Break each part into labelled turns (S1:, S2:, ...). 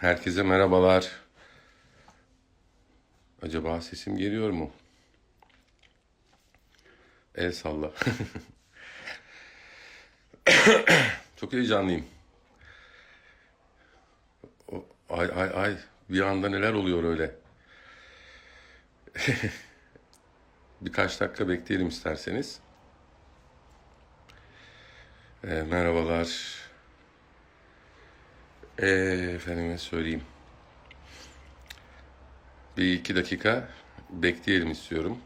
S1: Herkese merhabalar. Acaba sesim geliyor mu? El salla. Çok heyecanlıyım. Ay ay ay bir anda neler oluyor öyle. Birkaç dakika bekleyelim isterseniz. Ee, merhabalar. Ee, efendime söyleyeyim. Bir iki dakika bekleyelim istiyorum.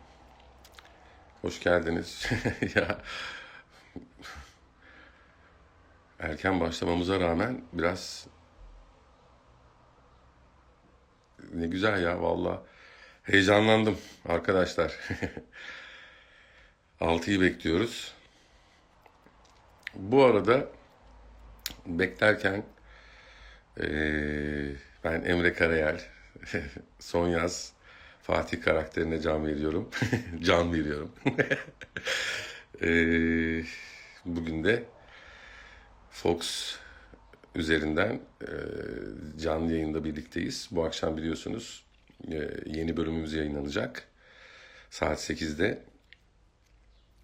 S1: Hoş geldiniz. ya erken başlamamıza rağmen biraz ne güzel ya valla. Heyecanlandım arkadaşlar. Altıyı bekliyoruz. Bu arada beklerken eee, ben Emre Karayel son yaz Fatih karakterine can veriyorum. can veriyorum. Eee, bugün de Fox üzerinden eee, canlı yayında birlikteyiz. Bu akşam biliyorsunuz eee, yeni bölümümüz yayınlanacak. Saat 8'de.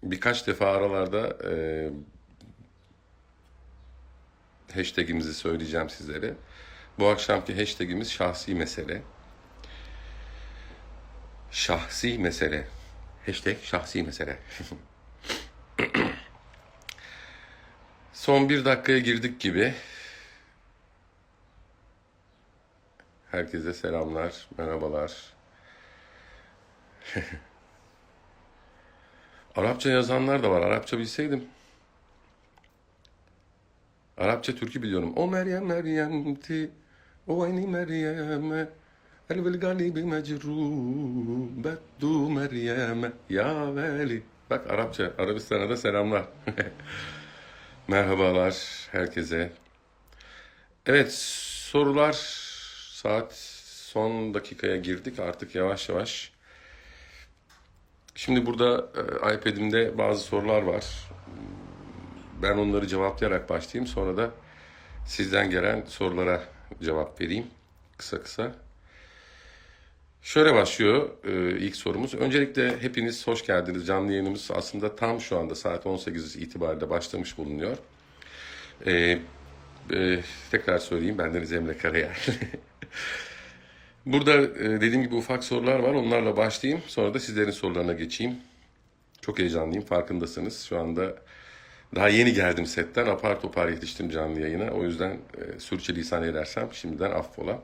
S1: Birkaç defa aralarda eee hashtagimizi söyleyeceğim sizlere. Bu akşamki hashtagimiz şahsi mesele. Şahsi mesele. Hashtag şahsi mesele. Son bir dakikaya girdik gibi. Herkese selamlar, merhabalar. Arapça yazanlar da var. Arapça bilseydim. Arapça türkü biliyorum. O Meryem Meryem'ti. O eni Meryem'e. El vel galibi mecrubettu Meryem'e. Ya veli. Bak Arapça. Arabistan'a da selamlar. Merhabalar herkese. Evet sorular saat son dakikaya girdik artık yavaş yavaş. Şimdi burada e, iPad'imde bazı sorular var. Ben onları cevaplayarak başlayayım. Sonra da sizden gelen sorulara cevap vereyim kısa kısa. Şöyle başlıyor e, ilk sorumuz. Öncelikle hepiniz hoş geldiniz. Canlı yayınımız aslında tam şu anda saat 18 itibariyle başlamış bulunuyor. E, e, tekrar söyleyeyim. Bendeniz Emre Karayel. Burada e, dediğim gibi ufak sorular var. Onlarla başlayayım. Sonra da sizlerin sorularına geçeyim. Çok heyecanlıyım. Farkındasınız. Şu anda daha yeni geldim setten. Apar topar yetiştim canlı yayına. O yüzden e, sürçülisan edersem şimdiden affola.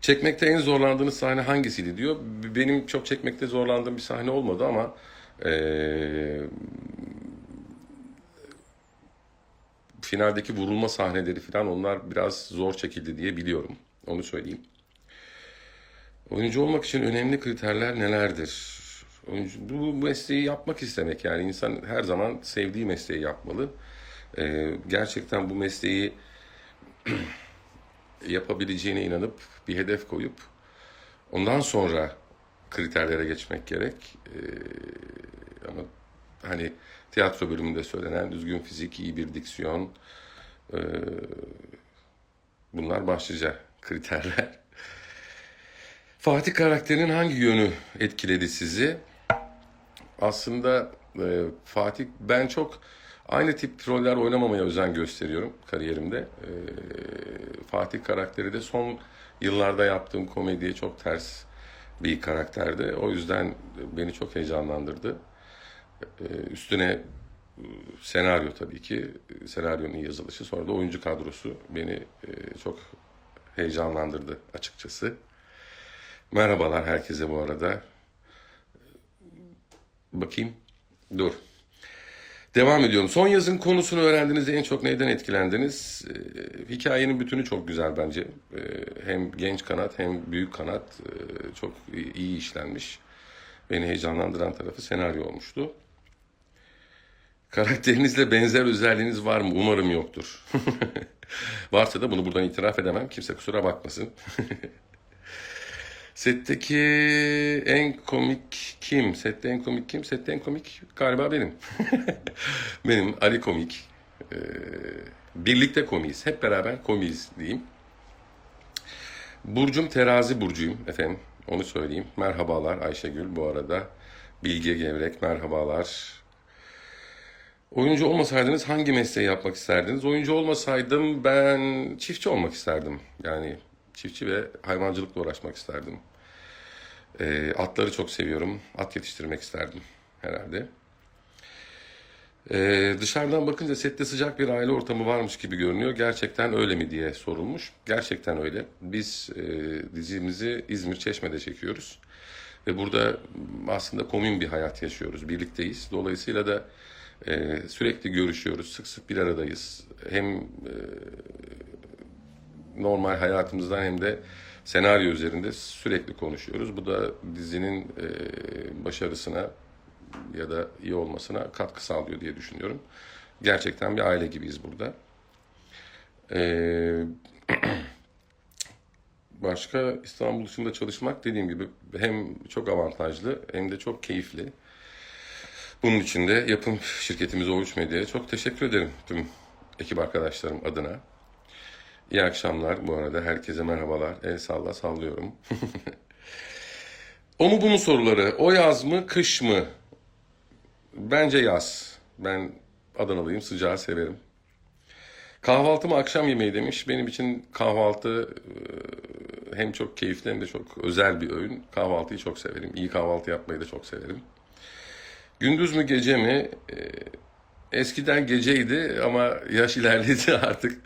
S1: Çekmekte en zorlandığınız sahne hangisiydi diyor. Benim çok çekmekte zorlandığım bir sahne olmadı ama e, finaldeki vurulma sahneleri falan onlar biraz zor çekildi diye biliyorum. Onu söyleyeyim. Oyuncu olmak için önemli kriterler nelerdir? Bu mesleği yapmak istemek yani insan her zaman sevdiği mesleği yapmalı. Ee, gerçekten bu mesleği yapabileceğine inanıp bir hedef koyup ondan sonra kriterlere geçmek gerek. Ee, ama hani tiyatro bölümünde söylenen düzgün fizik, iyi bir diksiyon ee, bunlar başlıca kriterler. Fatih karakterinin hangi yönü etkiledi sizi? Aslında e, Fatih ben çok aynı tip roller oynamamaya özen gösteriyorum kariyerimde. E, Fatih karakteri de son yıllarda yaptığım komediye çok ters bir karakterdi. O yüzden beni çok heyecanlandırdı. E, üstüne e, senaryo tabii ki, e, senaryonun yazılışı, sonra da oyuncu kadrosu beni e, çok heyecanlandırdı açıkçası. Merhabalar herkese bu arada. Bakayım. Dur. Devam ediyorum. Son yazın konusunu öğrendiğinizde en çok neyden etkilendiniz? Ee, hikayenin bütünü çok güzel bence. Ee, hem genç kanat hem büyük kanat e, çok iyi işlenmiş. Beni heyecanlandıran tarafı senaryo olmuştu. Karakterinizle benzer özelliğiniz var mı? Umarım yoktur. Varsa da bunu buradan itiraf edemem. Kimse kusura bakmasın. Setteki en komik kim? Sette en komik kim? Sette en komik galiba benim. benim Ali komik. Ee, birlikte komiyiz. Hep beraber komiyiz diyeyim. Burcum terazi burcuyum efendim. Onu söyleyeyim. Merhabalar Ayşegül bu arada. Bilge Gevrek merhabalar. Oyuncu olmasaydınız hangi mesleği yapmak isterdiniz? Oyuncu olmasaydım ben çiftçi olmak isterdim. Yani çiftçi ve hayvancılıkla uğraşmak isterdim. Ee, atları çok seviyorum. At yetiştirmek isterdim herhalde. Ee, dışarıdan bakınca sette sıcak bir aile ortamı varmış gibi görünüyor. Gerçekten öyle mi diye sorulmuş. Gerçekten öyle. Biz e, dizimizi İzmir Çeşme'de çekiyoruz. Ve burada aslında komün bir hayat yaşıyoruz. Birlikteyiz. Dolayısıyla da e, sürekli görüşüyoruz. Sık sık bir aradayız. Hem e, normal hayatımızdan hem de senaryo üzerinde sürekli konuşuyoruz. Bu da dizinin e, başarısına ya da iyi olmasına katkı sağlıyor diye düşünüyorum. Gerçekten bir aile gibiyiz burada. Ee, başka İstanbul dışında çalışmak dediğim gibi hem çok avantajlı hem de çok keyifli. Bunun için de yapım şirketimiz Oğuç Medya'ya çok teşekkür ederim tüm ekip arkadaşlarım adına. İyi akşamlar bu arada. Herkese merhabalar. El salla sallıyorum. o mu bu mu soruları? O yaz mı kış mı? Bence yaz. Ben Adanalıyım, sıcağı severim. Kahvaltı mı akşam yemeği demiş. Benim için kahvaltı e, hem çok keyifli hem de çok özel bir öğün. Kahvaltıyı çok severim. İyi kahvaltı yapmayı da çok severim. Gündüz mü gece mi? E, Eskiden geceydi ama yaş ilerledi artık.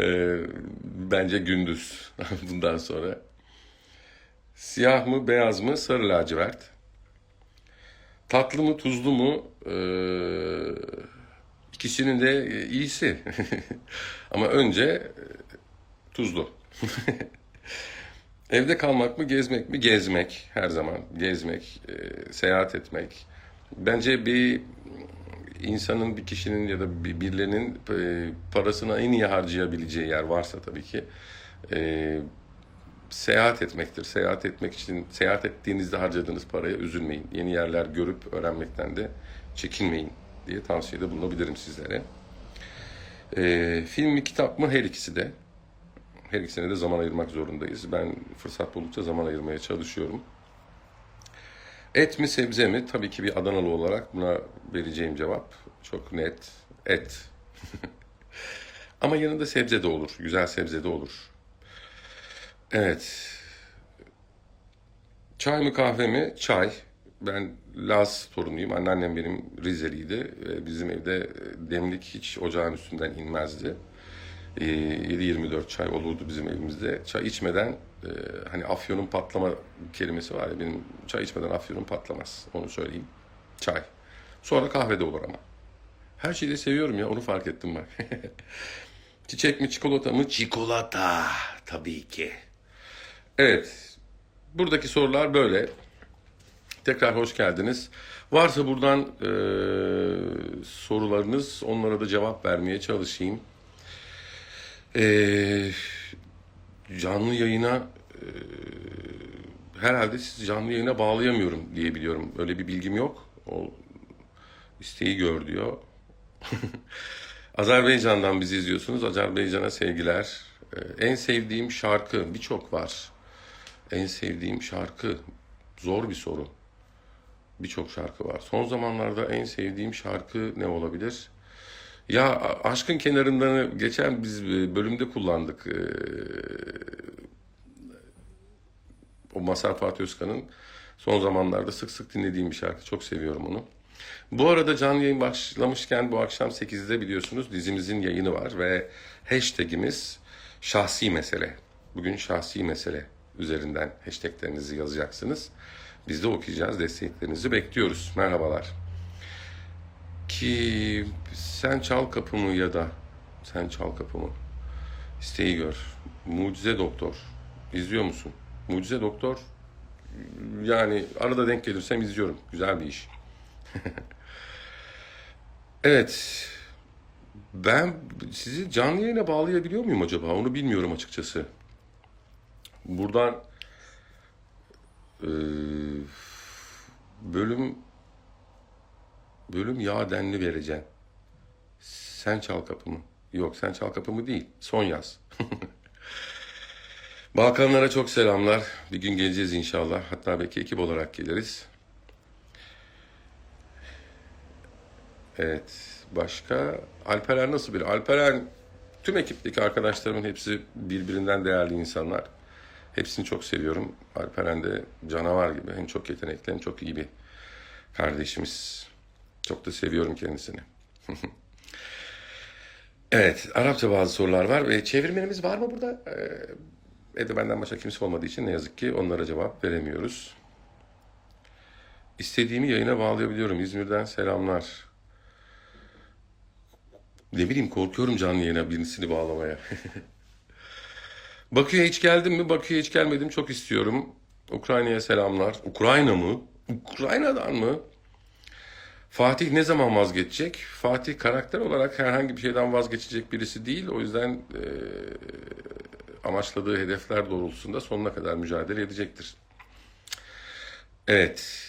S1: E, bence gündüz bundan sonra. Siyah mı, beyaz mı, sarı lacivert. Tatlı mı, tuzlu mu? Ee, ikisinin de iyisi. Ama önce e, tuzlu. Evde kalmak mı, gezmek mi? Gezmek her zaman. Gezmek, e, seyahat etmek. Bence bir insanın, bir kişinin ya da bir birilerinin e, parasını en iyi harcayabileceği yer varsa tabii ki e, seyahat etmektir. Seyahat etmek için, seyahat ettiğinizde harcadığınız paraya üzülmeyin. Yeni yerler görüp öğrenmekten de çekinmeyin diye tavsiyede bulunabilirim sizlere. Ee, film mi kitap mı her ikisi de. Her ikisine de zaman ayırmak zorundayız. Ben fırsat buldukça zaman ayırmaya çalışıyorum. Et mi sebze mi? Tabii ki bir Adanalı olarak buna vereceğim cevap çok net. Et. Ama yanında sebze de olur. Güzel sebze de olur. Evet. Çay mı kahve mi? Çay. Ben Laz torunuyum. Anneannem benim Rizeliydi. Bizim evde demlik hiç ocağın üstünden inmezdi. Ee, 7-24 çay olurdu bizim evimizde. Çay içmeden e, hani afyonun patlama kelimesi var ya benim çay içmeden afyonum patlamaz. Onu söyleyeyim. Çay. Sonra kahve de olur ama. Her şeyi de seviyorum ya onu fark ettim bak. Çiçek mi çikolata mı? Çikolata tabii ki. Evet. Buradaki sorular böyle. Tekrar hoş geldiniz. Varsa buradan e, sorularınız, onlara da cevap vermeye çalışayım. E, canlı yayına e, herhalde siz canlı yayına bağlayamıyorum diye biliyorum. Öyle bir bilgim yok. O isteği gör diyor. Azerbaycan'dan bizi izliyorsunuz. Azerbaycan'a sevgiler. E, en sevdiğim şarkı birçok var. En sevdiğim şarkı zor bir soru. Birçok şarkı var. Son zamanlarda en sevdiğim şarkı ne olabilir? Ya aşkın kenarından geçen biz e, bölümde kullandık. Ee, o Mazhar Fatih Özkan'ın son zamanlarda sık sık dinlediğim bir şarkı. Çok seviyorum onu. Bu arada canlı yayın başlamışken bu akşam 8'de biliyorsunuz dizimizin yayını var ve hashtagimiz şahsi mesele. Bugün şahsi mesele üzerinden hashtaglerinizi yazacaksınız. Biz de okuyacağız. Desteklerinizi bekliyoruz. Merhabalar. Ki sen çal kapımı ya da sen çal kapımı. İsteği gör. Mucize Doktor. İzliyor musun? Mucize Doktor yani arada denk gelirsem izliyorum. Güzel bir iş. Evet. Ben sizi canlı yayına bağlayabiliyor muyum acaba? Onu bilmiyorum açıkçası. Buradan eee, bölüm bölüm yağ denli vereceğim. Sen çal kapımı. Yok sen çal kapımı değil. Son yaz. Balkanlara çok selamlar. Bir gün geleceğiz inşallah. Hatta belki ekip olarak geliriz. Evet. Başka? Alperen nasıl biri? Alperen tüm ekipteki arkadaşlarımın hepsi birbirinden değerli insanlar. Hepsini çok seviyorum. Alperen de canavar gibi. En çok yetenekli, en çok iyi bir kardeşimiz. Çok da seviyorum kendisini. Evet, Arapça bazı sorular var ve çevirmenimiz var mı burada? Ee, evde benden başka kimse olmadığı için ne yazık ki onlara cevap veremiyoruz. İstediğimi yayına bağlayabiliyorum. İzmir'den selamlar. Ne bileyim korkuyorum canlı yayına birisini bağlamaya. Bakü'ye hiç geldim mi? Bakü'ye hiç gelmedim. Çok istiyorum. Ukrayna'ya selamlar. Ukrayna mı? Ukrayna'dan mı? Fatih ne zaman vazgeçecek? Fatih karakter olarak herhangi bir şeyden vazgeçecek birisi değil. O yüzden e, amaçladığı hedefler doğrultusunda sonuna kadar mücadele edecektir. Evet.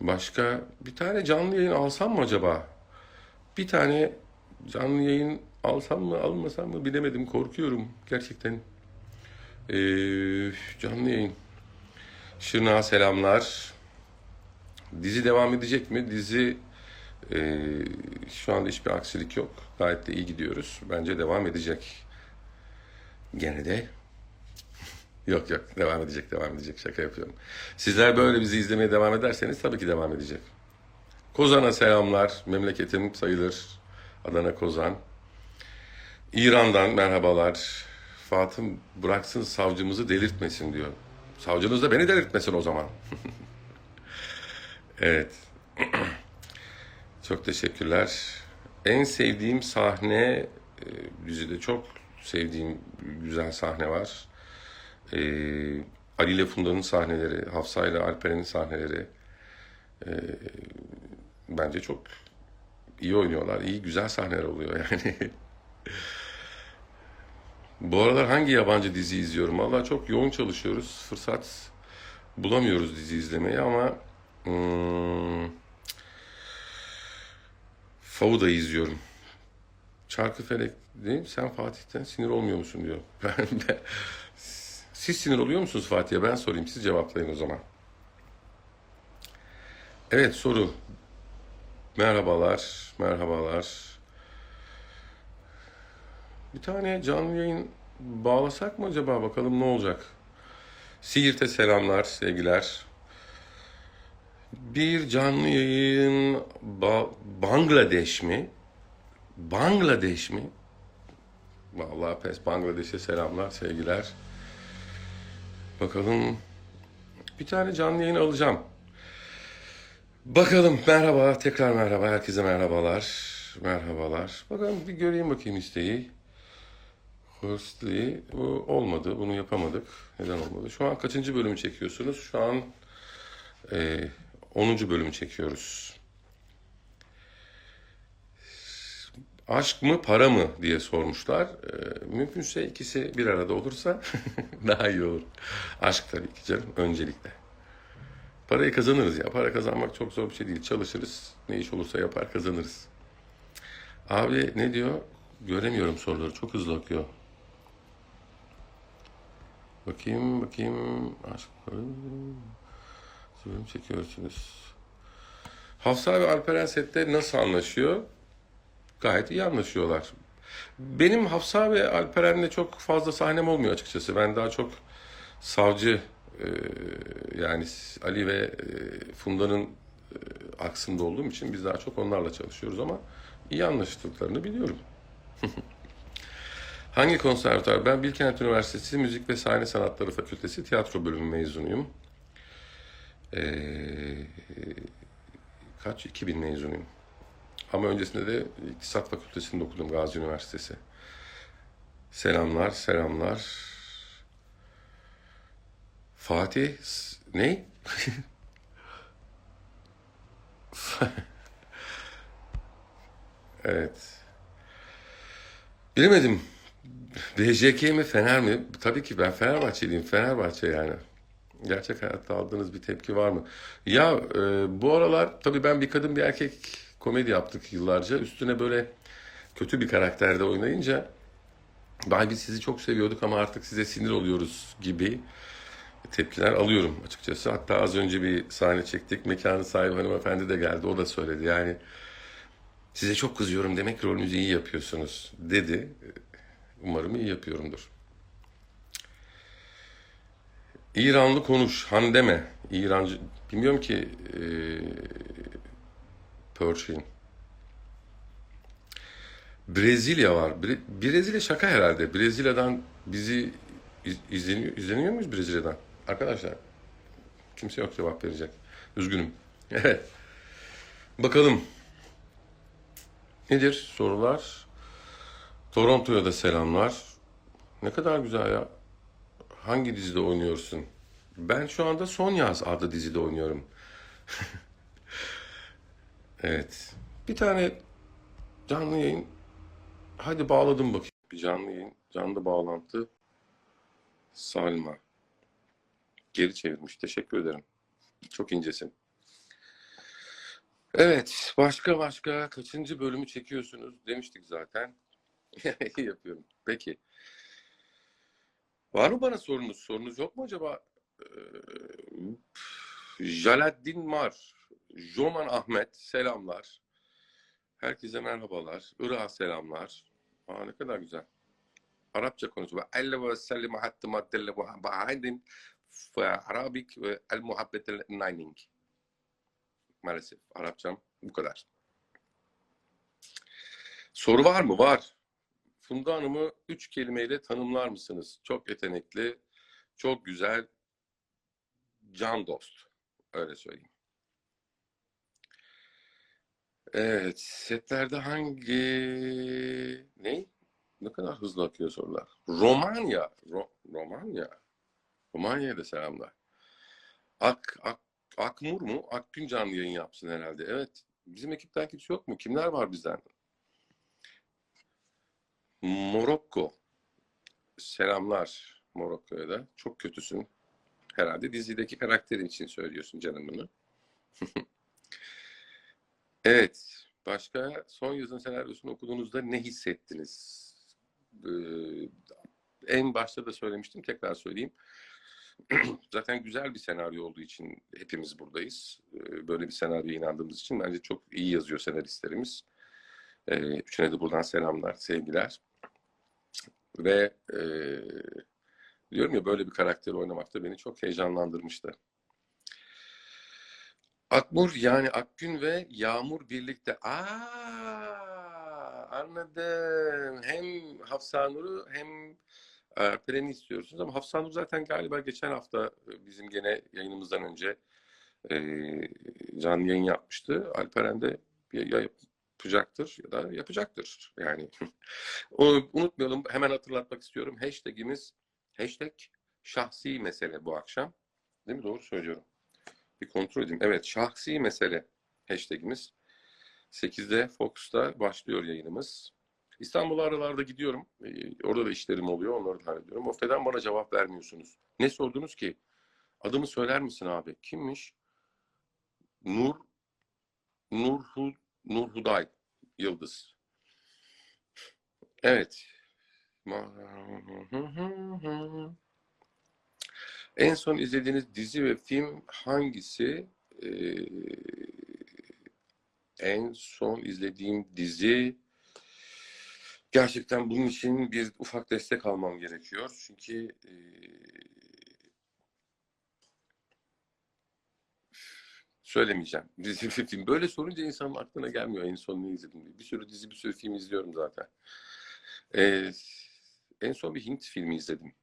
S1: Başka bir tane canlı yayın alsam mı acaba? Bir tane canlı yayın alsam mı almasam mı bilemedim. Korkuyorum gerçekten. Ee, canlı yayın. Şırnağa selamlar. Dizi devam edecek mi? Dizi e, şu anda hiçbir aksilik yok. Gayet de iyi gidiyoruz. Bence devam edecek. Gene de. yok yok devam edecek devam edecek şaka yapıyorum. Sizler böyle bizi izlemeye devam ederseniz tabii ki devam edecek. Kozan'a selamlar. Memleketim sayılır. Adana Kozan. İran'dan merhabalar. Fatım bıraksın savcımızı delirtmesin diyor. Savcınız da beni delirtmesin o zaman. evet. Çok teşekkürler. En sevdiğim sahne e, dizide çok sevdiğim güzel sahne var. E, Ali ile Funda'nın sahneleri, Hafsa ile Alperen'in sahneleri e, bence çok iyi oynuyorlar. İyi güzel sahneler oluyor yani. Bu aralar hangi yabancı dizi izliyorum? Valla çok yoğun çalışıyoruz. Fırsat bulamıyoruz dizi izlemeye ama hmm, Fav'ı izliyorum. Çarkıfelek değil mi? Sen Fatih'ten sinir olmuyor musun diyor. Ben, ben, siz sinir oluyor musunuz Fatih'e? Ben sorayım. Siz cevaplayın o zaman. Evet soru. Merhabalar. Merhabalar. Bir tane canlı yayın bağlasak mı acaba? Bakalım ne olacak. Siirt'e selamlar, sevgiler. Bir canlı yayın ba- Bangladeş mi? Bangladeş mi? Vallahi pes Bangladeş'e selamlar, sevgiler. Bakalım bir tane canlı yayın alacağım. Bakalım merhaba, tekrar merhaba, herkese merhabalar. Merhabalar. Bakalım bir göreyim bakayım isteği. Hırslı bu olmadı, bunu yapamadık. Neden olmadı? Şu an kaçıncı bölümü çekiyorsunuz? Şu an e, 10. bölümü çekiyoruz. Aşk mı para mı diye sormuşlar. Ee, mümkünse ikisi bir arada olursa daha iyi olur. Aşk tabii ki canım öncelikle. Parayı kazanırız ya. Para kazanmak çok zor bir şey değil. Çalışırız. Ne iş olursa yapar kazanırız. Abi ne diyor? Göremiyorum soruları. Çok hızlı akıyor. Bakayım bakayım. Aşk bölüm çekiyorsunuz. Hafsa ve Alperen sette nasıl anlaşıyor? Gayet iyi anlaşıyorlar. Benim Hafsa ve Alperen'le çok fazla sahnem olmuyor açıkçası. Ben daha çok savcı e, yani Ali ve e, Funda'nın e, aksında olduğum için biz daha çok onlarla çalışıyoruz ama iyi anlaştıklarını biliyorum. Hangi konservatuar? Ben Bilkent Üniversitesi Müzik ve Sahne Sanatları Fakültesi tiyatro bölümü mezunuyum. Ee, kaç? 2000 mezunuyum. Ama öncesinde de İktisat Fakültesi'nde okudum Gazi Üniversitesi. Selamlar, selamlar. Fatih, ne? evet. Bilemedim. BJK mi Fener mi? Tabii ki ben Fenerbahçeliyim. Fenerbahçe yani. Gerçek hayatta aldığınız bir tepki var mı? Ya e, bu aralar tabii ben bir kadın bir erkek komedi yaptık yıllarca. Üstüne böyle kötü bir karakterde oynayınca Vay biz sizi çok seviyorduk ama artık size sinir oluyoruz gibi tepkiler alıyorum açıkçası. Hatta az önce bir sahne çektik. Mekanın sahibi hanımefendi de geldi. O da söyledi. Yani size çok kızıyorum demek rolünüzü iyi yapıyorsunuz dedi. Umarım iyi yapıyorumdur. İranlı konuş, Han deme. İrancı, bilmiyorum ki e, Persian. Brezilya var. Bre- Brezilya şaka herhalde. Brezilya'dan bizi iz- izleniyor, izleniyor muyuz Brezilya'dan? Arkadaşlar kimse yok cevap verecek. Üzgünüm. Bakalım. Nedir sorular? Toronto'ya da selamlar. Ne kadar güzel ya. Hangi dizide oynuyorsun? Ben şu anda Son Yaz adlı dizide oynuyorum. Evet. Bir tane canlı yayın. Hadi bağladım bakayım. Bir canlı yayın. Canlı bağlantı. Salma. Geri çevirmiş. Teşekkür ederim. Çok incesin. Evet. Başka başka kaçıncı bölümü çekiyorsunuz demiştik zaten. İyi yapıyorum. Peki. Var mı bana sorunuz? Sorunuz yok mu acaba? Ee, Jaladdin Mar, Joman Ahmet selamlar. Herkese merhabalar. Irak'a selamlar. Aa ne kadar güzel. Arapça konuşuyor. Elle ve sellim hattı maddelle ve ba'adin ve Arabik ve el muhabbetel nining. Maalesef Arapçam bu kadar. Soru var mı? Var. Funda Hanım'ı üç kelimeyle tanımlar mısınız? Çok yetenekli, çok güzel, can dost. Öyle söyleyeyim. Evet, setlerde hangi... Ne? Ne kadar hızlı akıyor sorular. Romanya. Ro- Romanya. Romanya'ya da selamlar. Ak, Ak, Akmur mu? Akgün canlı yayın yapsın herhalde. Evet. Bizim ekipten kimse yok mu? Kimler var bizden? Morokko. Selamlar Morokko'ya da. Çok kötüsün. Herhalde dizideki karakterin için söylüyorsun canım bunu. Evet. Başka son yazın senaryosunu okuduğunuzda ne hissettiniz? Ee, en başta da söylemiştim. Tekrar söyleyeyim. Zaten güzel bir senaryo olduğu için hepimiz buradayız. Ee, Böyle bir senaryoya inandığımız için bence çok iyi yazıyor senaristlerimiz. Ee, Üçüne de buradan selamlar, sevgiler. Ve e, diyorum ya böyle bir karakteri oynamak da beni çok heyecanlandırmıştı. Akmur yani Akgün ve Yağmur birlikte. Aa, anladım. Hem Hafsanur'u hem Alperen'i istiyorsunuz ama Hafsanur zaten galiba geçen hafta e, bizim gene yayınımızdan önce e, canlı yayın yapmıştı. Alperen de ya yapacaktır ya da yapacaktır. Yani unutmayalım. Hemen hatırlatmak istiyorum. Hashtagimiz hashtag şahsi mesele bu akşam. Değil mi? Doğru söylüyorum. Bir kontrol edeyim. Evet, şahsi mesele hashtagimiz. 8'de Fox'ta başlıyor yayınımız. İstanbul'a aralarda gidiyorum. Ee, orada da işlerim oluyor. Onları da hallediyorum. Of neden bana cevap vermiyorsunuz? Ne sordunuz ki? Adımı söyler misin abi? Kimmiş? Nur Nurhu Nurhuday Yıldız. Evet. En son izlediğiniz dizi ve film hangisi? Ee, en son izlediğim dizi gerçekten bunun için bir ufak destek almam gerekiyor. Çünkü e, söylemeyeceğim. Dizi ve film. Böyle sorunca insanın aklına gelmiyor en son ne izledim diye. Bir sürü dizi, bir sürü film izliyorum zaten. Ee, en son bir Hint filmi izledim.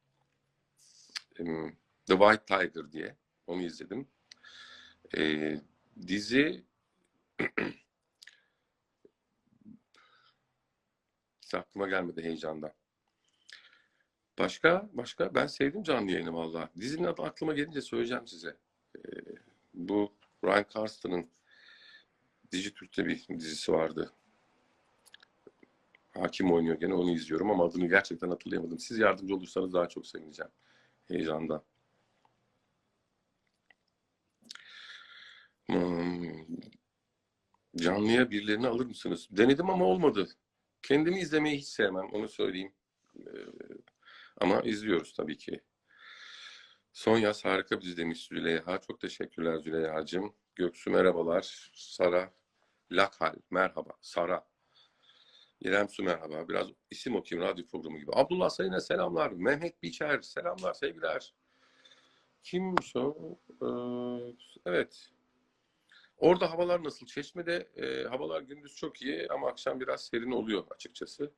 S1: The White Tiger diye. Onu izledim. Ee, dizi aklıma gelmedi heyecandan. Başka? Başka? Ben sevdim canlı yayını valla. Dizinin adı aklıma gelince söyleyeceğim size. Ee, bu Ryan Carston'ın Dijitürk'te bir dizisi vardı. Hakim oynuyor gene onu izliyorum ama adını gerçekten hatırlayamadım. Siz yardımcı olursanız daha çok sevineceğim. Heyecandan. Hmm. Canlıya birilerini alır mısınız? Denedim ama olmadı. Kendimi izlemeyi hiç sevmem, onu söyleyeyim. Ee, ama izliyoruz tabii ki. Son yaz harika bir demiş Züleyha. Çok teşekkürler Züleyha'cığım. Göksu merhabalar. Sara Lakhal merhaba. Sara. İrem Su merhaba. Biraz isim okuyayım radyo programı gibi. Abdullah Sayın'a selamlar. Mehmet Biçer selamlar sevgiler. Kimmiş o? Ee, evet. Orada havalar nasıl? Çeşme'de e, havalar gündüz çok iyi ama akşam biraz serin oluyor açıkçası.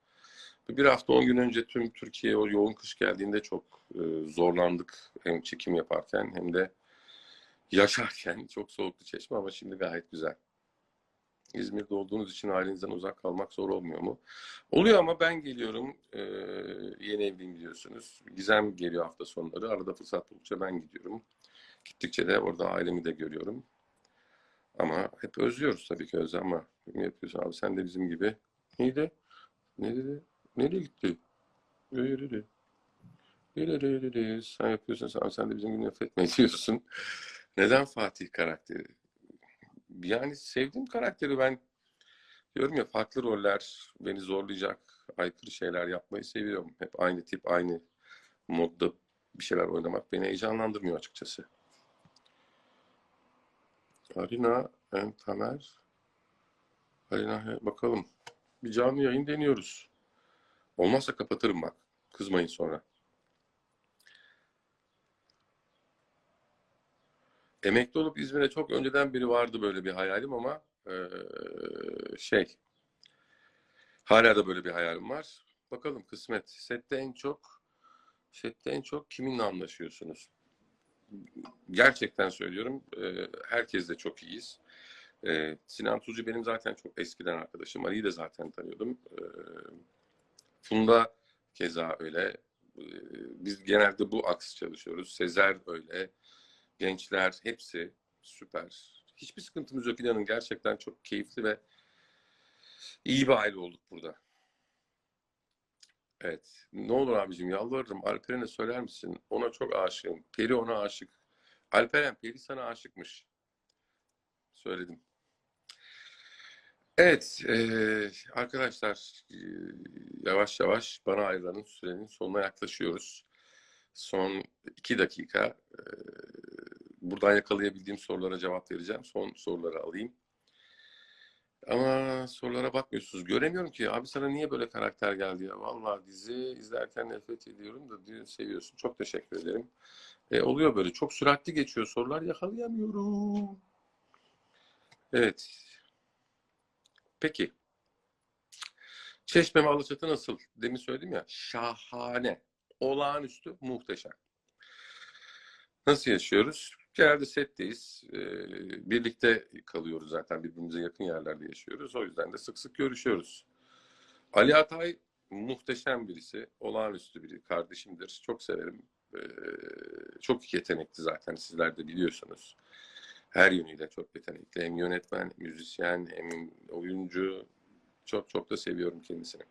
S1: Bir hafta on gün önce tüm Türkiye o yoğun kış geldiğinde çok e, zorlandık. Hem çekim yaparken hem de yaşarken çok soğuktu Çeşme ama şimdi gayet güzel. İzmir'de olduğunuz için ailenizden uzak kalmak zor olmuyor mu? Oluyor ama ben geliyorum. Ee, yeni evliyim biliyorsunuz. Gizem geliyor hafta sonları. Arada fırsat buldukça ben gidiyorum. Gittikçe de orada ailemi de görüyorum. Ama hep özlüyoruz tabii ki Özlem ama ne yapıyorsun abi sen de bizim gibi. Neydi? Ne dedi? Nereye gitti? Sen yapıyorsun sen, sen de bizim gibi nefret mi ediyorsun? Neden Fatih karakteri? Yani sevdiğim karakteri ben diyorum ya farklı roller beni zorlayacak aykırı şeyler yapmayı seviyorum. Hep aynı tip aynı modda bir şeyler oynamak beni heyecanlandırmıyor açıkçası. Arina en Tamer Arina bakalım. Bir canlı yayın deniyoruz. Olmazsa kapatırım bak. Kızmayın sonra. Emekli olup İzmir'e çok önceden biri vardı böyle bir hayalim ama eee, şey hala da böyle bir hayalim var. Bakalım kısmet. Sette en çok sette en çok kiminle anlaşıyorsunuz? Gerçekten söylüyorum. eee, herkesle çok iyiyiz. Eee, Sinan Tuzcu benim zaten çok eskiden arkadaşım. Ali'yi de zaten tanıyordum. Eee, Funda keza öyle. Eee, Biz genelde bu aks çalışıyoruz. Sezer öyle. Gençler hepsi süper. Hiçbir sıkıntımız yok inanın. Gerçekten çok keyifli ve iyi bir aile olduk burada. Evet. Ne olur abicim yalvarırım. Alperen'e söyler misin? Ona çok aşığım. Peri ona aşık. Alperen Peri sana aşıkmış. Söyledim. Evet, eee, arkadaşlar eee, yavaş yavaş bana ayrılan sürenin sonuna yaklaşıyoruz. Son iki dakika eee, buradan yakalayabildiğim sorulara cevap vereceğim. Son soruları alayım. Ama sorulara bakmıyorsunuz. Göremiyorum ki abi sana niye böyle karakter geldi ya? Vallahi dizi izlerken nefret ediyorum da diyor seviyorsun. Çok teşekkür ederim. E, oluyor böyle. Çok süratli geçiyor sorular yakalayamıyorum. Evet. Peki. Çeşme ve Alaçatı nasıl? Demin söyledim ya. Şahane. Olağanüstü. Muhteşem. Nasıl yaşıyoruz? Genelde setteyiz. Ee, birlikte kalıyoruz zaten. Birbirimize yakın yerlerde yaşıyoruz. O yüzden de sık sık görüşüyoruz. Ali Atay muhteşem birisi. Olağanüstü biri. Kardeşimdir. Çok severim. Ee, çok yetenekli zaten. Sizler de biliyorsunuz. Her yönüyle çok yetenekli. Hem yönetmen, müzisyen, hem oyuncu. Çok çok da seviyorum kendisini.